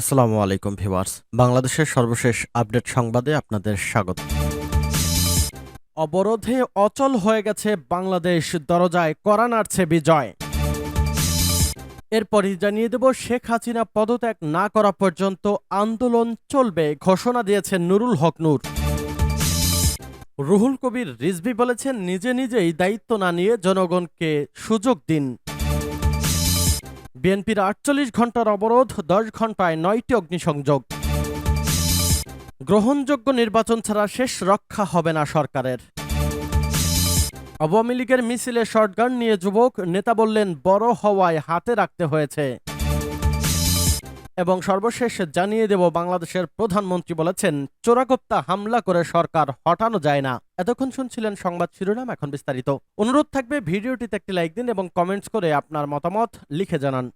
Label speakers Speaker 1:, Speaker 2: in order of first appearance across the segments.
Speaker 1: আসসালামু আলাইকুম ভিওয়ার্স বাংলাদেশের সর্বশেষ আপডেট সংবাদে আপনাদের স্বাগত অবরোধে অচল হয়ে গেছে বাংলাদেশ দরজায় করা নাড়ছে বিজয় এরপরই জানিয়ে দেব শেখ হাসিনা পদত্যাগ না করা পর্যন্ত আন্দোলন চলবে ঘোষণা দিয়েছেন নুরুল হক নূর রুহুল কবির রিজবি বলেছেন নিজে নিজেই দায়িত্ব না নিয়ে জনগণকে সুযোগ দিন বিএনপির আটচল্লিশ ঘন্টার অবরোধ দশ ঘন্টায় নয়টি অগ্নিসংযোগ গ্রহণযোগ্য নির্বাচন ছাড়া শেষ রক্ষা হবে না সরকারের আওয়ামী লীগের মিছিলে শর্টগান নিয়ে যুবক নেতা বললেন বড় হওয়ায় হাতে রাখতে হয়েছে এবং সর্বশেষ জানিয়ে দেব বাংলাদেশের প্রধানমন্ত্রী বলেছেন চোরাগোপ্তা হামলা করে সরকার হটানো যায় না এতক্ষণ শুনছিলেন সংবাদ শিরোনাম এখন বিস্তারিত অনুরোধ থাকবে ভিডিওটিতে একটি লাইক দিন এবং কমেন্টস করে আপনার মতামত লিখে জানান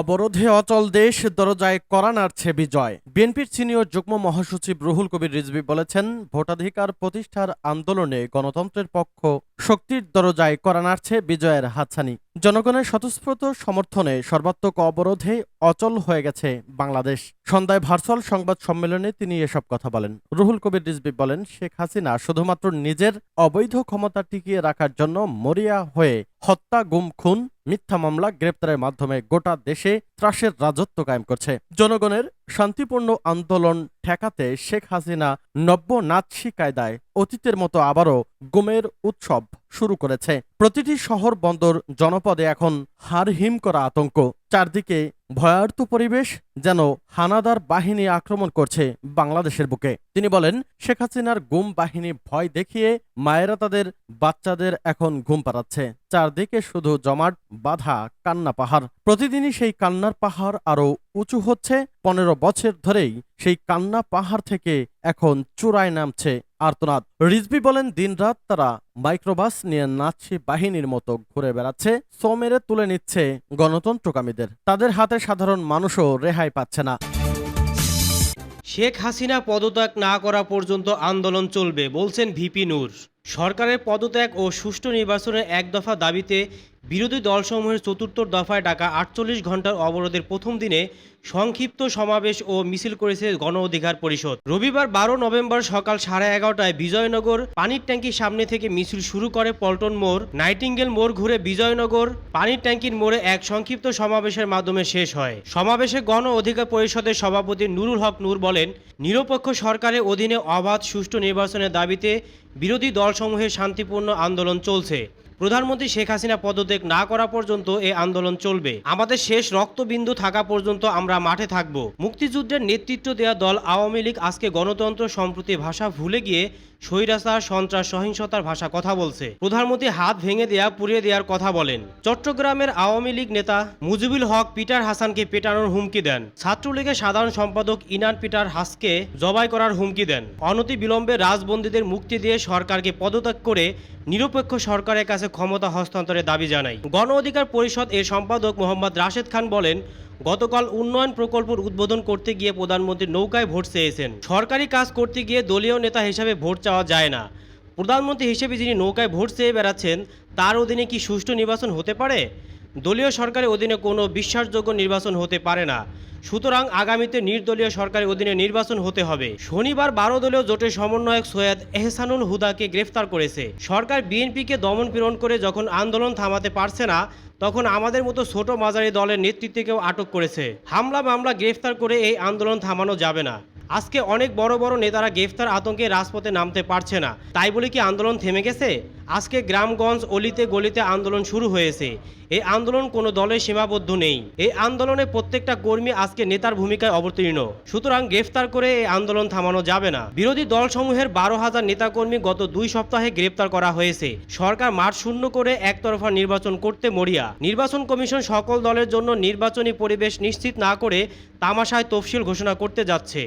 Speaker 1: অবরোধে অচল দেশ দরজায় করা নাড়ছে বিজয় বিএনপির সিনিয়র যুগ্ম মহাসচিব রুহুল কবির রিজভি বলেছেন ভোটাধিকার প্রতিষ্ঠার আন্দোলনে গণতন্ত্রের পক্ষ শক্তির দরজায় করা নাড়ছে বিজয়ের হাতছানি জনগণের স্বতঃস্ফূর্ত সমর্থনে সর্বাত্মক অবরোধে অচল হয়ে গেছে বাংলাদেশ সন্ধ্যায় ভার্চুয়াল সংবাদ সম্মেলনে তিনি এসব কথা বলেন রুহুল কবির রিজবি বলেন শেখ হাসিনা শুধুমাত্র নিজের অবৈধ ক্ষমতা টিকিয়ে রাখার জন্য মরিয়া হয়ে হত্যা গুম খুন মিথ্যা মামলা গ্রেপ্তারের মাধ্যমে গোটা দেশে ত্রাসের রাজত্ব কায়েম করছে জনগণের শান্তিপূর্ণ আন্দোলন ঠেকাতে শেখ হাসিনা নব্য নাৎসি কায়দায় অতীতের মতো আবারও গোমের উৎসব শুরু করেছে প্রতিটি শহর বন্দর জনপদে এখন হারহিম করা আতঙ্ক চারদিকে ভয়ার্থ পরিবেশ যেন হানাদার বাহিনী আক্রমণ করছে বাংলাদেশের বুকে তিনি বলেন শেখ হাসিনার গুম বাহিনী ভয় দেখিয়ে মায়েরা তাদের বাচ্চাদের এখন ঘুম পাড়াচ্ছে চারদিকে শুধু জমাট বাধা কান্না পাহাড় প্রতিদিনই সেই কান্নার পাহাড় আরও উঁচু হচ্ছে পনেরো বছর ধরেই সেই কান্না পাহাড় থেকে এখন চূড়ায় নামছে আর্তনাদ রিজভি বলেন দিনরাত তারা মাইক্রোবাস নিয়ে নাচি বাহিনীর মতো ঘুরে বেড়াচ্ছে সো মেরে তুলে নিচ্ছে গণতন্ত্রকামীদের তাদের হাতে সাধারণ মানুষও রেহাই পাচ্ছে না
Speaker 2: শেখ হাসিনা পদত্যাগ না করা পর্যন্ত আন্দোলন চলবে বলছেন ভিপি নূর সরকারের পদত্যাগ ও সুষ্ঠু নির্বাচনের এক দফা দাবিতে বিরোধী দলসমূহের চতুর্থ দফায় ডাকা আটচল্লিশ ঘন্টার অবরোধের প্রথম দিনে সংক্ষিপ্ত সমাবেশ ও মিছিল করেছে গণ অধিকার পরিষদ রবিবার বারো নভেম্বর সকাল সাড়ে এগারোটায় বিজয়নগর পানির ট্যাঙ্কির সামনে থেকে মিছিল শুরু করে পল্টন মোড় নাইটিঙ্গেল মোড় ঘুরে বিজয়নগর পানির ট্যাঙ্কির মোড়ে এক সংক্ষিপ্ত সমাবেশের মাধ্যমে শেষ হয় সমাবেশে গণ অধিকার পরিষদের সভাপতি নুরুল হক নূর বলেন নিরপেক্ষ সরকারের অধীনে অবাধ সুষ্ঠু নির্বাচনের দাবিতে বিরোধী দলসমূহের শান্তিপূর্ণ আন্দোলন চলছে প্রধানমন্ত্রী শেখ হাসিনা পদত্যাগ না করা পর্যন্ত এ আন্দোলন চলবে আমাদের শেষ রক্তবিন্দু থাকা পর্যন্ত আমরা মাঠে থাকব মুক্তিযুদ্ধের নেতৃত্ব দেওয়া দল আওয়ামী লীগ আজকে গণতন্ত্র সম্প্রতি ভাষা ভুলে গিয়ে স্বৈরাচার সন্ত্রাস সহিংসতার ভাষা কথা বলছে প্রধানমন্ত্রী হাত ভেঙে দেয়া পুড়িয়ে দেওয়ার কথা বলেন চট্টগ্রামের আওয়ামী লীগ নেতা মুজিবুল হক পিটার হাসানকে পেটানোর হুমকি দেন ছাত্রলীগের সাধারণ সম্পাদক ইনান পিটার হাসকে জবাই করার হুমকি দেন অনতি বিলম্বে রাজবন্দীদের মুক্তি দিয়ে সরকারকে পদত্যাগ করে নিরপেক্ষ সরকারের কাছে ক্ষমতা হস্তান্তরের দাবি জানায় গণ অধিকার পরিষদ এর সম্পাদক মোহাম্মদ রাশেদ খান বলেন গতকাল উন্নয়ন প্রকল্পর উদ্বোধন করতে গিয়ে প্রধানমন্ত্রী নৌকায় ভোট চেয়েছেন সরকারি কাজ করতে গিয়ে দলীয় নেতা হিসাবে ভোট চাওয়া যায় না প্রধানমন্ত্রী হিসেবে যিনি নৌকায় ভোট চেয়ে বেড়াচ্ছেন তার অধীনে কি সুষ্ঠু নির্বাচন হতে পারে দলীয় সরকারের অধীনে কোনো বিশ্বাসযোগ্য নির্বাচন হতে পারে না সুতরাং আগামীতে নির্দলীয় সরকারের অধীনে নির্বাচন হতে হবে শনিবার বারো দলীয় জোটের সমন্বয়ক সৈয়দ এহসানুল হুদাকে গ্রেফতার করেছে সরকার বিএনপিকে দমন পীড়ন করে যখন আন্দোলন থামাতে পারছে না তখন আমাদের মতো ছোট মাঝারি দলের নেতৃত্বকেও আটক করেছে হামলা মামলা গ্রেফতার করে এই আন্দোলন থামানো যাবে না আজকে অনেক বড় বড় নেতারা গ্রেফতার আতঙ্কে রাজপথে নামতে পারছে না তাই বলে কি আন্দোলন থেমে গেছে আজকে গ্রামগঞ্জ অলিতে গলিতে আন্দোলন শুরু হয়েছে এই আন্দোলন কোনো দলের সীমাবদ্ধ নেই এই আন্দোলনে প্রত্যেকটা কর্মী আজকে নেতার ভূমিকায় অবতীর্ণ সুতরাং গ্রেফতার করে এই আন্দোলন থামানো যাবে না বিরোধী দলসমূহের বারো হাজার নেতাকর্মী গত দুই সপ্তাহে গ্রেফতার করা হয়েছে সরকার মাঠ শূন্য করে একতরফা নির্বাচন করতে মরিয়া নির্বাচন কমিশন সকল দলের জন্য নির্বাচনী পরিবেশ নিশ্চিত না করে তামাশায় তফসিল ঘোষণা করতে যাচ্ছে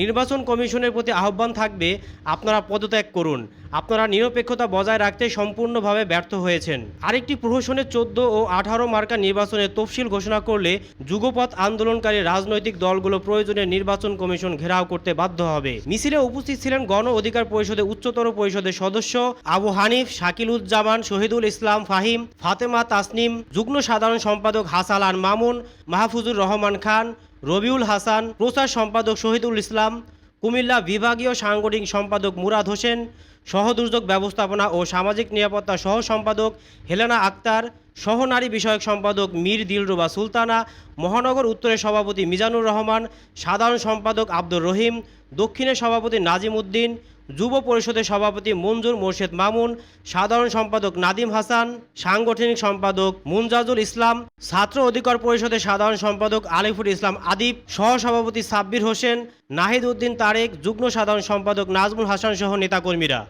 Speaker 2: নির্বাচন কমিশনের প্রতি আহ্বান থাকবে আপনারা পদত্যাগ করুন আপনারা নিরপেক্ষতা বজায় রাখতে সম্পূর্ণভাবে ব্যর্থ হয়েছেন আরেকটি প্রহসনে চোদ্দ ও আঠারো মার্কা নির্বাচনের তফসিল ঘোষণা করলে যুগপথ আন্দোলনকারী রাজনৈতিক দলগুলো প্রয়োজনে নির্বাচন কমিশন ঘেরাও করতে বাধ্য হবে মিছিলে উপস্থিত ছিলেন গণ অধিকার পরিষদের উচ্চতর পরিষদের সদস্য আবু হানিফ শাকিলুজ্জামান শহীদুল ইসলাম ফাহিম ফাতেমা তাসনিম যুগ্ম সাধারণ সম্পাদক হাসাল আর মামুন মাহফুজুর রহমান খান রবিউল হাসান প্রচার সম্পাদক শহীদুল ইসলাম কুমিল্লা বিভাগীয় সাংগঠনিক সম্পাদক মুরাদ হোসেন সহ দুর্যোগ ব্যবস্থাপনা ও সামাজিক নিরাপত্তা সহ সম্পাদক হেলেনা আক্তার সহ নারী বিষয়ক সম্পাদক মীর দিলরুবা সুলতানা মহানগর উত্তরের সভাপতি মিজানুর রহমান সাধারণ সম্পাদক আব্দুর রহিম দক্ষিণের সভাপতি নাজিম উদ্দিন যুব পরিষদের সভাপতি মঞ্জুর মোর্শেদ মামুন সাধারণ সম্পাদক নাদিম হাসান সাংগঠনিক সম্পাদক মুনজাজুল ইসলাম ছাত্র অধিকার পরিষদের সাধারণ সম্পাদক আলিফুল ইসলাম আদিব সহসভাপতি সাব্বির হোসেন নাহিদ উদ্দিন তারেক যুগ্ম সাধারণ সম্পাদক নাজমুল হাসান সহ নেতাকর্মীরা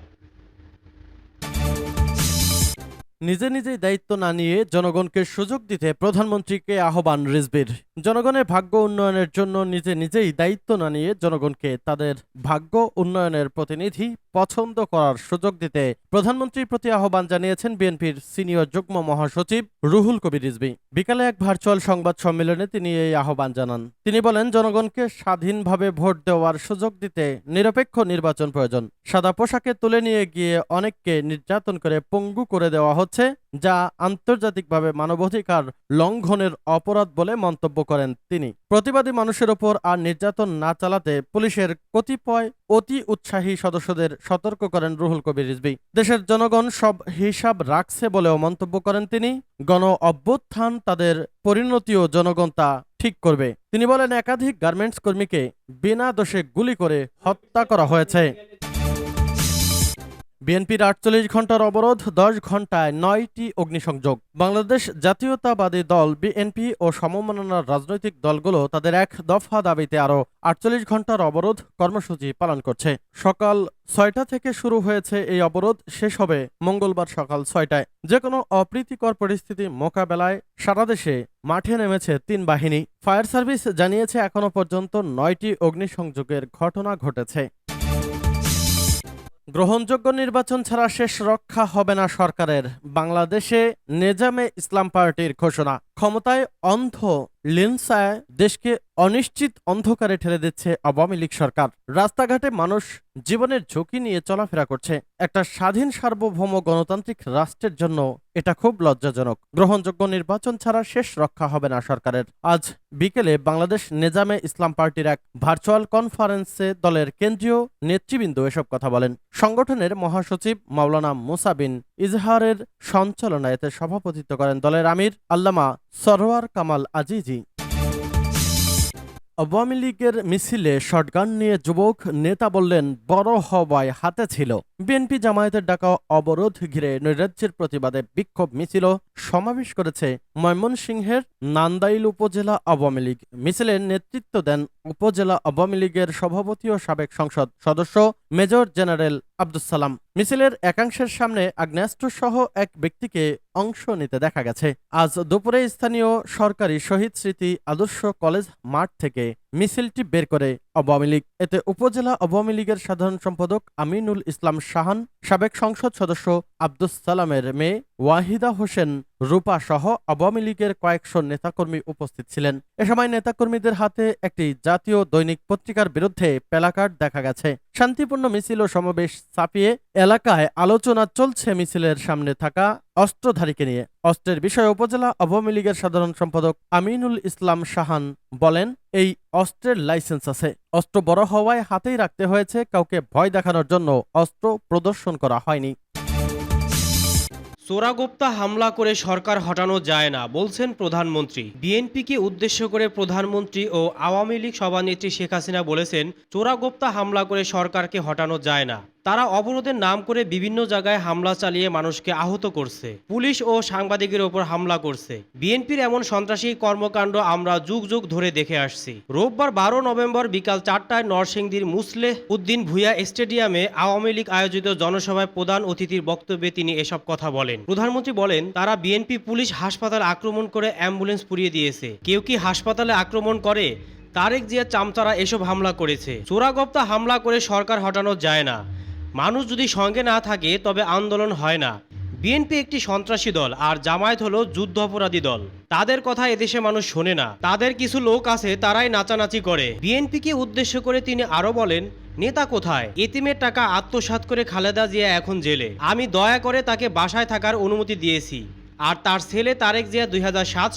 Speaker 1: নিজে নিজেই দায়িত্ব না নিয়ে জনগণকে সুযোগ দিতে প্রধানমন্ত্রীকে আহ্বান রিজবির জনগণের ভাগ্য উন্নয়নের জন্য নিজে নিজেই দায়িত্ব না নিয়ে জনগণকে তাদের ভাগ্য উন্নয়নের প্রতিনিধি পছন্দ করার সুযোগ দিতে প্রধানমন্ত্রীর প্রতি আহ্বান জানিয়েছেন বিএনপির সিনিয়র যুগ্ম মহাসচিব রুহুল কবির রিজবি বিকালে এক ভার্চুয়াল সংবাদ সম্মেলনে তিনি এই আহ্বান জানান তিনি বলেন জনগণকে স্বাধীনভাবে ভোট দেওয়ার সুযোগ দিতে নিরপেক্ষ নির্বাচন প্রয়োজন সাদা পোশাকে তুলে নিয়ে গিয়ে অনেককে নির্যাতন করে পঙ্গু করে দেওয়া হচ্ছে যা আন্তর্জাতিকভাবে মানবাধিকার লঙ্ঘনের অপরাধ বলে মন্তব্য করেন তিনি প্রতিবাদী মানুষের ওপর আর নির্যাতন না চালাতে পুলিশের কতিপয় অতি উৎসাহী সদস্যদের সতর্ক করেন রুহুল কবির রিজবি দেশের জনগণ সব হিসাব রাখছে বলেও মন্তব্য করেন তিনি গণ অভ্যুত্থান তাদের পরিণতিও জনগণ তা ঠিক করবে তিনি বলেন একাধিক গার্মেন্টস কর্মীকে বিনা দোষে গুলি করে হত্যা করা হয়েছে বিএনপির আটচল্লিশ ঘন্টার অবরোধ দশ ঘন্টায় নয়টি অগ্নিসংযোগ বাংলাদেশ জাতীয়তাবাদী দল বিএনপি ও সমমননার রাজনৈতিক দলগুলো তাদের এক দফা দাবিতে আরও আটচল্লিশ ঘন্টার অবরোধ কর্মসূচি পালন করছে সকাল ছয়টা থেকে শুরু হয়েছে এই অবরোধ শেষ হবে মঙ্গলবার সকাল ছয়টায় যে কোনো অপ্রীতিকর পরিস্থিতি মোকাবেলায় সারা দেশে মাঠে নেমেছে তিন বাহিনী ফায়ার সার্ভিস জানিয়েছে এখনও পর্যন্ত নয়টি অগ্নিসংযোগের ঘটনা ঘটেছে গ্রহণযোগ্য নির্বাচন ছাড়া শেষ রক্ষা হবে না সরকারের বাংলাদেশে নেজামে ইসলাম পার্টির ঘোষণা ক্ষমতায় অন্ধ লেন্সায় দেশকে অনিশ্চিত অন্ধকারে ঠেলে দিচ্ছে আওয়ামী লীগ সরকার রাস্তাঘাটে মানুষ জীবনের ঝুঁকি নিয়ে চলাফেরা করছে একটা স্বাধীন সার্বভৌম গণতান্ত্রিক রাষ্ট্রের জন্য এটা খুব লজ্জাজনক গ্রহণযোগ্য নির্বাচন ছাড়া শেষ রক্ষা হবে না সরকারের আজ বিকেলে বাংলাদেশ নেজামে ইসলাম পার্টির এক ভার্চুয়াল কনফারেন্সে দলের কেন্দ্রীয় নেতৃবৃন্দ এসব কথা বলেন সংগঠনের মহাসচিব মাওলানা মুসাবিন ইজহারের সঞ্চালনায় এতে সভাপতিত্ব করেন দলের আমির আল্লামা সরওয়ার কামাল আজিজি আওয়ামী লীগের মিছিলে শটগান নিয়ে যুবক নেতা বললেন বড় হওয়ায় হাতে ছিল বিএনপি জামায়াতের ডাকা অবরোধ ঘিরে নৈরাজ্যের প্রতিবাদে বিক্ষোভ মিছিল সমাবেশ করেছে ময়মনসিংহের নান্দাইল উপজেলা আওয়ামী লীগ মিছিলে নেতৃত্ব দেন উপজেলা আওয়ামী লীগের সভাপতি ও সাবেক সংসদ সদস্য মেজর জেনারেল আব্দুল সালাম মিছিলের একাংশের সামনে আগ্নেয়াস্ত্র সহ এক ব্যক্তিকে অংশ নিতে দেখা গেছে আজ দুপুরে স্থানীয় সরকারি শহীদ স্মৃতি আদর্শ কলেজ মাঠ থেকে মিছিলটি বের করে আওয়ামী লীগ এতে উপজেলা আওয়ামী লীগের সাধারণ সম্পাদক আমিনুল ইসলাম শাহান সাবেক সংসদ সদস্য আব্দুস সালামের মেয়ে ওয়াহিদা হোসেন রূপা সহ আওয়ামী লীগের কয়েকশো নেতাকর্মী উপস্থিত ছিলেন এ সময় নেতাকর্মীদের হাতে একটি জাতীয় দৈনিক পত্রিকার বিরুদ্ধে প্যালাকার্ড দেখা গেছে শান্তিপূর্ণ মিছিল ও সমাবেশ ছাপিয়ে এলাকায় আলোচনা চলছে মিছিলের সামনে থাকা অস্ত্রধারীকে নিয়ে অস্ত্রের বিষয়ে উপজেলা আওয়ামী লীগের সাধারণ সম্পাদক আমিনুল ইসলাম শাহান বলেন এই অস্ত্রের লাইসেন্স আছে অস্ত্র বড় হওয়ায় হাতেই রাখতে হয়েছে কাউকে ভয় দেখানোর জন্য অস্ত্র প্রদর্শন করা হয়নি
Speaker 2: চোরাগোপ্তা হামলা করে সরকার হটানো যায় না বলছেন প্রধানমন্ত্রী বিএনপিকে উদ্দেশ্য করে প্রধানমন্ত্রী ও আওয়ামী লীগ সভানেত্রী শেখ হাসিনা বলেছেন চোরাগোপ্তা হামলা করে সরকারকে হটানো যায় না তারা অবরোধের নাম করে বিভিন্ন জায়গায় হামলা চালিয়ে মানুষকে আহত করছে পুলিশ ও সাংবাদিকের ওপর হামলা করছে বিএনপির এমন সন্ত্রাসী কর্মকাণ্ড আমরা যুগ যুগ ধরে দেখে আসছি রোববার বারো নভেম্বর বিকাল চারটায় নরসিংদীর মুসলে উদ্দিন ভুয়া স্টেডিয়ামে আওয়ামী লীগ আয়োজিত জনসভায় প্রধান অতিথির বক্তব্যে তিনি এসব কথা বলেন প্রধানমন্ত্রী বলেন তারা বিএনপি পুলিশ হাসপাতাল আক্রমণ করে অ্যাম্বুলেন্স পুড়িয়ে দিয়েছে কেউ কি হাসপাতালে আক্রমণ করে তারেক জিয়া চামচারা এসব হামলা করেছে চোরাগপ্তা হামলা করে সরকার হটানো যায় না মানুষ যদি সঙ্গে না থাকে তবে আন্দোলন হয় না বিএনপি একটি সন্ত্রাসী দল আর জামায়াত হলো যুদ্ধ অপরাধী দল তাদের কথা এদেশে মানুষ শোনে না তাদের কিছু লোক আছে তারাই নাচানাচি করে বিএনপিকে উদ্দেশ্য করে তিনি আরও বলেন নেতা কোথায় এতিমের টাকা আত্মসাত করে খালেদা জিয়া এখন জেলে আমি দয়া করে তাকে বাসায় থাকার অনুমতি দিয়েছি আর তার ছেলে তারেক জিয়া দুই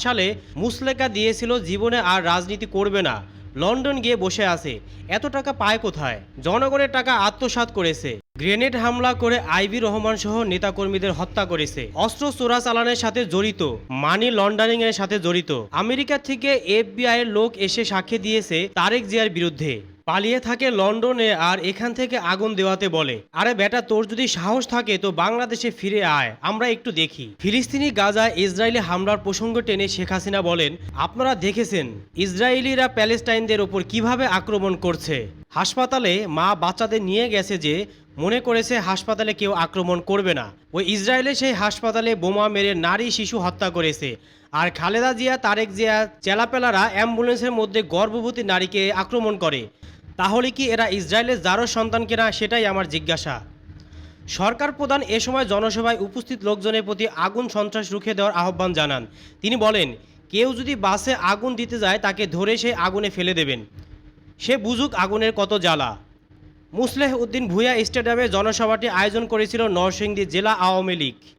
Speaker 2: সালে মুসলেকা দিয়েছিল জীবনে আর রাজনীতি করবে না লন্ডন গিয়ে বসে আছে এত টাকা পায় কোথায় জনগণের টাকা আত্মসাত করেছে গ্রেনেড হামলা করে আইবি রহমান সহ নেতাকর্মীদের হত্যা করেছে অস্ত্র চালানের সাথে জড়িত মানি লন্ডারিং এর সাথে জড়িত আমেরিকা থেকে এফবিআই এর লোক এসে সাক্ষী দিয়েছে তারেক জিয়ার বিরুদ্ধে পালিয়ে থাকে লন্ডনে আর এখান থেকে আগুন দেওয়াতে বলে আরে বেটা তোর যদি সাহস থাকে তো বাংলাদেশে ফিরে আয় আমরা একটু দেখি ফিলিস্তিনি গাজায় ইসরায়েলি হামলার প্রসঙ্গ টেনে শেখ হাসিনা বলেন আপনারা দেখেছেন ইসরায়েলিরা প্যালেস্টাইনদের ওপর কিভাবে আক্রমণ করছে হাসপাতালে মা বাচ্চাদের নিয়ে গেছে যে মনে করেছে হাসপাতালে কেউ আক্রমণ করবে না ওই ইসরায়েলে সেই হাসপাতালে বোমা মেরে নারী শিশু হত্যা করেছে আর খালেদা জিয়া তারেক জিয়া চেলাপেলারা অ্যাম্বুলেন্সের মধ্যে গর্ভবতী নারীকে আক্রমণ করে তাহলে কি এরা ইসরায়েলের যারও সন্তান কিনা সেটাই আমার জিজ্ঞাসা সরকার প্রধান এ সময় জনসভায় উপস্থিত লোকজনের প্রতি আগুন সন্ত্রাস রুখে দেওয়ার আহ্বান জানান তিনি বলেন কেউ যদি বাসে আগুন দিতে যায় তাকে ধরে সেই আগুনে ফেলে দেবেন সে বুঝুক আগুনের কত জ্বালা মুসলেহ উদ্দিন ভূয়া স্টেডিয়ামে জনসভাটি আয়োজন করেছিল নরসিংদী জেলা আওয়ামী লীগ